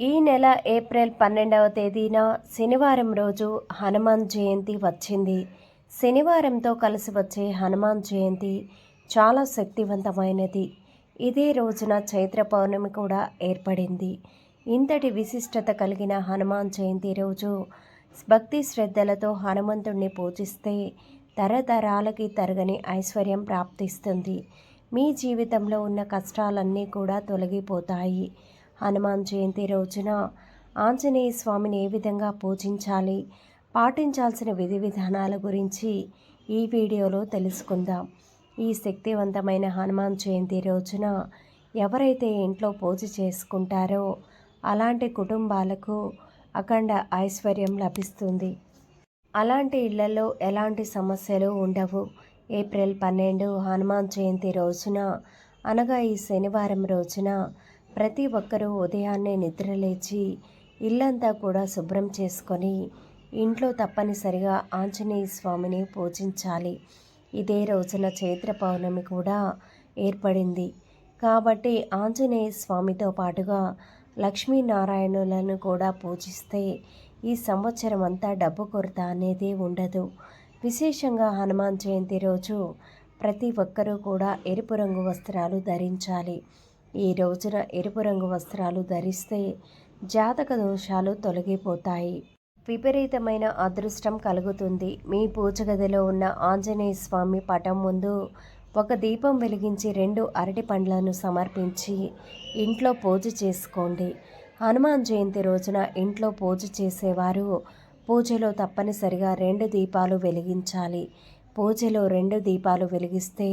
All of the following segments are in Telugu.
ఈ నెల ఏప్రిల్ పన్నెండవ తేదీన శనివారం రోజు హనుమాన్ జయంతి వచ్చింది. శనివారంతో కలిసి వచ్చే హనుమాన్ జయంతి చాలా శక్తివంతమైనది. ఇదే రోజున చైత్ర పౌర్ణమి కూడా ఏర్పడింది. ఇంతటి విశిష్టత కలిగిన హనుమాన్ జయంతి రోజు భక్తి శ్రద్ధలతో హనుమంతుణ్ణి పూజిస్తే తరతరాలకి తరగని ఐశ్వర్యం ప్రాప్తిస్తుంది. మీ జీవితంలో ఉన్న కష్టాలన్నీ కూడా తొలగిపోతాయి. హనుమాన్ జయంతి రోజున ఆంజనేయ స్వామిని ఏ విధంగా పూజించాలి పాటించాల్సిన విధి విధానాల గురించి ఈ వీడియోలో తెలుసుకుందాం. ఈ శక్తివంతమైన హనుమాన్ జయంతి రోజున ఎవరైతే ఇంట్లో పూజ చేసుకుంటారో అలాంటి కుటుంబాలకు అఖండ ఐశ్వర్యం లభిస్తుంది. అలాంటి ఇళ్ళలో ఎలాంటి సమస్యలు ఉండవు. ఏప్రిల్ పన్నెండు హనుమాన్ జయంతి రోజున అనగా ఈ శనివారం రోజున ప్రతి ఒక్కరూ ఉదయాన్నే నిద్రలేచి ఇల్లంతా కూడా శుభ్రం చేసుకొని ఇంట్లో తప్పనిసరిగా ఆంజనేయ స్వామిని పూజించాలి. ఇదే రోజున చైత్ర పౌర్ణమి కూడా ఏర్పడింది. కాబట్టి ఆంజనేయ స్వామితో పాటుగా లక్ష్మీనారాయణులను కూడా పూజిస్తే ఈ సంవత్సరం అంతా డబ్బు కొరత అనేది ఉండదు. విశేషంగా హనుమాన్ జయంతి రోజు ప్రతి ఒక్కరూ కూడా ఎరుపు రంగు వస్త్రాలు ధరించాలి. ఈ రోజున ఎరుపు రంగు వస్త్రాలు ధరిస్తే జాతక దోషాలు తొలగిపోతాయి. విపరీతమైన అదృష్టం కలుగుతుంది. మీ పూజగదిలో ఉన్న ఆంజనేయ స్వామి పటం ముందు ఒక దీపం వెలిగించి రెండు అరటి పండ్లను సమర్పించి ఇంట్లో పూజ చేసుకోండి. హనుమాన్ జయంతి రోజున ఇంట్లో పూజ చేసేవారు పూజలో తప్పనిసరిగా రెండు దీపాలు వెలిగించాలి. పూజలో రెండు దీపాలు వెలిగిస్తే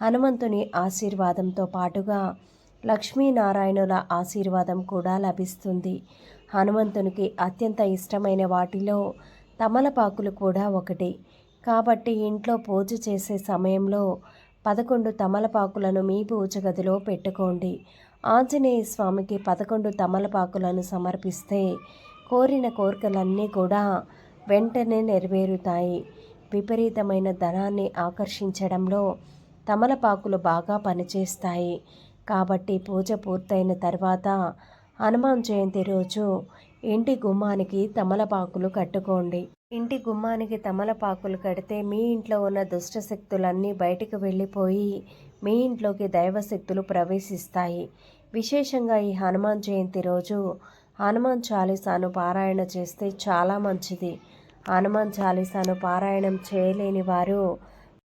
హనుమంతుని ఆశీర్వాదంతో పాటుగా లక్ష్మీనారాయణుల ఆశీర్వాదం కూడా లభిస్తుంది. హనుమంతునికి అత్యంత ఇష్టమైన వాటిలో తమలపాకులు కూడా ఒకటి. కాబట్టి ఇంట్లో పూజ చేసే సమయంలో పదకొండు తమలపాకులను మీ పూజ గదిలో పెట్టుకోండి. ఆంజనేయ స్వామికి పదకొండు తమలపాకులను సమర్పిస్తే కోరిన కోరికలన్నీ కూడా వెంటనే నెరవేరుతాయి. విపరీతమైన ధనాన్ని ఆకర్షించడంలో తమలపాకులు బాగా పనిచేస్తాయి. కాబట్టి పూజ పూర్తయిన తర్వాత హనుమాన్ జయంతి రోజు ఇంటి గుమ్మానికి తమలపాకులు కట్టుకోండి. ఇంటి గుమ్మానికి తమలపాకులు కడితే మీ ఇంట్లో ఉన్న దుష్ట శక్తులన్నీ బయటికి వెళ్ళిపోయి మీ ఇంట్లోకి దైవశక్తులు ప్రవేశిస్తాయి. విశేషంగా ఈ హనుమాన్ జయంతి రోజు హనుమాన్ చాలీసాను పారాయణ చేస్తే చాలా మంచిది. హనుమాన్ చాలీసాను పారాయణం చేయలేని వారు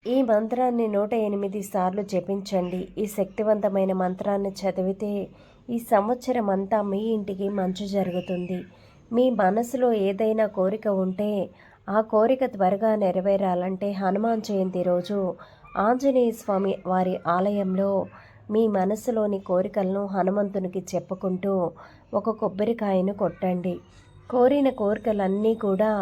ఈ మంత్రాన్ని నూట ఎనిమిది సార్లు జపించండి. ఈ శక్తివంతమైన మంత్రాన్ని చదివితే ఈ సంవత్సరం అంతా మీ ఇంటికి మంచి జరుగుతుంది. మీ మనసులో ఏదైనా కోరిక ఉంటే ఆ కోరిక త్వరగా నెరవేరాలంటే హనుమాన్ జయంతి రోజు ఆంజనేయ స్వామి వారి ఆలయంలో మీ మనసులోని కోరికలను హనుమంతునికి చెప్పుకుంటూ ఒక కొబ్బరికాయను కొట్టండి. కోరిన కోరికలన్నీ కూడా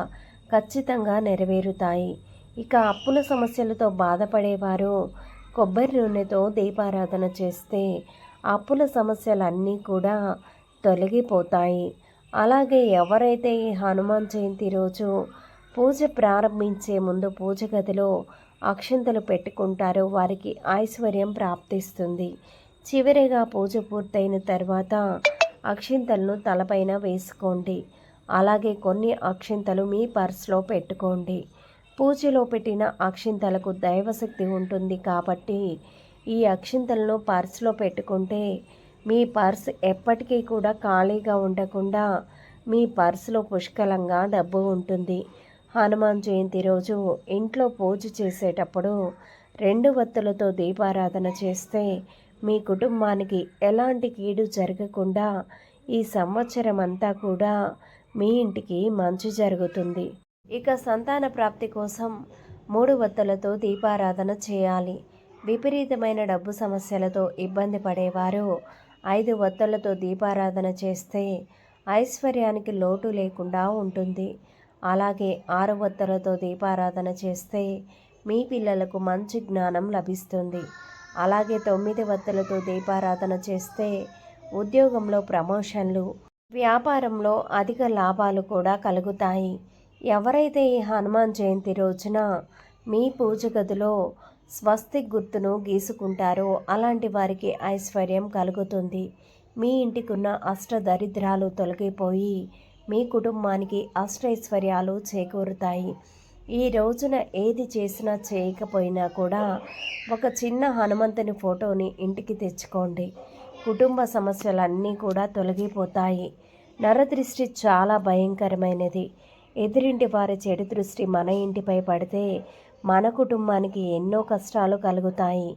ఖచ్చితంగా నెరవేరుతాయి. ఇక అప్పుల సమస్యలతో బాధపడేవారు. కొబ్బరి నూనెతో దీపారాధన చేస్తే అప్పుల సమస్యలన్నీ కూడా తొలగిపోతాయి. అలాగే ఎవరైతే ఈ హనుమాన్ జయంతి రోజు పూజ ప్రారంభించే ముందు పూజ గదిలో అక్షంతలు పెట్టుకుంటారో వారికి ఐశ్వర్యం ప్రాప్తిస్తుంది. చివరిగా పూజ పూర్తయిన తర్వాత అక్షింతలను తలపైన వేసుకోండి. అలాగే కొన్ని అక్షింతలు మీ పర్స్లో పెట్టుకోండి. పూజలో పెట్టిన అక్షింతలకు దైవశక్తి ఉంటుంది కాబట్టి ఈ అక్షింతలను పర్స్లో పెట్టుకుంటే మీ పర్స్ ఎప్పటికీ కూడా ఖాళీగా ఉండకుండా మీ పర్సులో పుష్కలంగా డబ్బు ఉంటుంది. హనుమాన్ జయంతి రోజు ఇంట్లో పూజ చేసేటప్పుడు రెండు వత్తులతో దీపారాధన చేస్తే మీ కుటుంబానికి ఎలాంటి కీడు జరగకుండా ఈ సంవత్సరం అంతా కూడా మీ ఇంటికి మంచి జరుగుతుంది. ఇక సంతాన ప్రాప్తి కోసం మూడు వత్తులతో దీపారాధన చేయాలి. విపరీతమైన డబ్బు సమస్యలతో ఇబ్బంది పడేవారు. ఐదు వత్తులతో దీపారాధన చేస్తే ఐశ్వర్యానికి లోటు లేకుండా ఉంటుంది. అలాగే ఆరు వత్తులతో దీపారాధన చేస్తే మీ పిల్లలకు మంచి జ్ఞానం లభిస్తుంది. అలాగే తొమ్మిది వత్తులతో దీపారాధన చేస్తే ఉద్యోగంలో ప్రమోషన్లు వ్యాపారంలో అధిక లాభాలు కూడా కలుగుతాయి. ఎవరైతే ఈ హనుమాన్ జయంతి రోజున మీ పూజ గదిలో స్వస్తిక్ గుర్తును గీసుకుంటారో అలాంటి వారికి ఐశ్వర్యం కలుగుతుంది. మీ ఇంటికున్న అష్ట దరిద్రాలు తొలగిపోయి మీ కుటుంబానికి అష్టైశ్వర్యాలు చేకూరుతాయి. ఈ రోజున ఏది చేసినా చేయకపోయినా కూడా ఒక చిన్న హనుమంతుని ఫోటోని ఇంటికి తెచ్చుకోండి. కుటుంబ సమస్యలన్నీ కూడా తొలగిపోతాయి. నరదృష్టి చాలా భయంకరమైనది. ఎదురింటి వారి చెడు దృష్టి మన ఇంటిపై పడితే మన కుటుంబానికి ఎన్నో కష్టాలు కలుగుతాయి.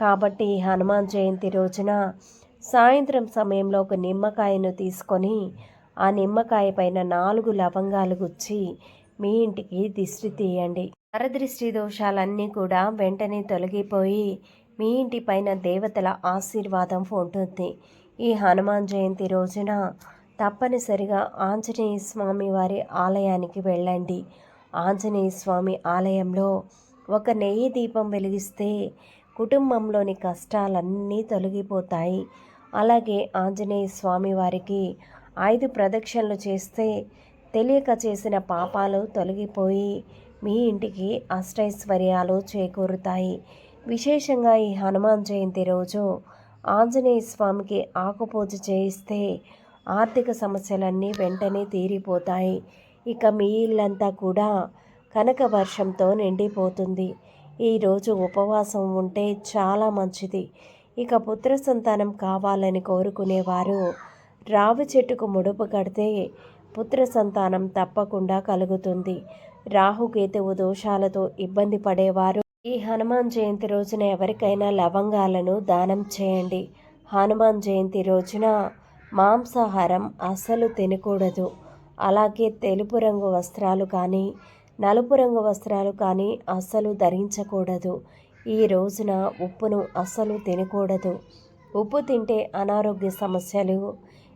కాబట్టి హనుమాన్ జయంతి రోజున సాయంత్రం సమయంలో ఒక నిమ్మకాయను తీసుకొని ఆ నిమ్మకాయ పైన నాలుగు లవంగాలు గుచ్చి మీ ఇంటికి దిష్టి తీయండి. నరదృష్టి దోషాలన్నీ కూడా వెంటనే తొలగిపోయి మీ ఇంటి పైన దేవతల ఆశీర్వాదం ఉంటుంది. ఈ హనుమాన్ జయంతి రోజున తప్పనిసరిగా ఆంజనేయ స్వామి వారి ఆలయానికి వెళ్ళండి. ఆంజనేయ స్వామి ఆలయంలో ఒక నెయ్యి దీపం వెలిగిస్తే కుటుంబంలోని కష్టాలన్నీ తొలగిపోతాయి. అలాగే ఆంజనేయ స్వామి వారికి ఐదు ప్రదక్షిణలు చేస్తే తెలియక చేసిన పాపాలు తొలగిపోయి మీ ఇంటికి అష్టైశ్వర్యాలు చేకూరుతాయి. విశేషంగా ఈ హనుమాన్ జయంతి రోజు ఆంజనేయ స్వామికి ఆకుపూజ చేయిస్తే ఆర్థిక సమస్యలన్నీ వెంటనే తీరిపోతాయి. ఇక మీ ఇల్లంతా కూడా కనక వర్షంతో నిండిపోతుంది. ఈరోజు ఉపవాసం ఉంటే చాలా మంచిది. ఇక పుత్ర సంతానం కావాలని కోరుకునేవారు. రావి చెట్టుకు ముడుపు కడితే పుత్ర సంతానం తప్పకుండా కలుగుతుంది. రాహుకేతువు దోషాలతో ఇబ్బంది పడేవారు. ఈ హనుమాన్ జయంతి రోజున ఎవరికైనా లవంగాలను దానం చేయండి. హనుమాన్ జయంతి రోజున మాంసాహారం అస్సలు తినకూడదు. అలాగే తెలుపు రంగు వస్త్రాలు కానీ నలుపు రంగు వస్త్రాలు కానీ అస్సలు ధరించకూడదు. ఈ రోజున ఉప్పును అస్సలు తినకూడదు. ఉప్పు తింటే అనారోగ్య సమస్యలు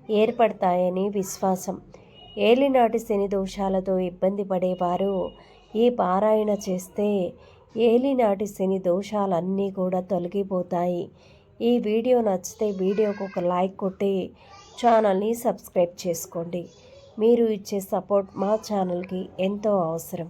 ఏర్పడతాయని విశ్వాసం. ఏలినాటి శని దోషాలతో ఇబ్బంది పడేవారు ఈ పారాయణ చేస్తే ఏలినాటి శని దోషాలన్నీ కూడా తొలగిపోతాయి. ఈ వీడియో నచ్చితే వీడియోకు ఒక లైక్ కొట్టి ఛానల్ని సబ్స్క్రైబ్ చేసుకోండి. మీరు ఇచ్చే సపోర్ట్ మా ఛానల్కి ఎంతో అవసరం.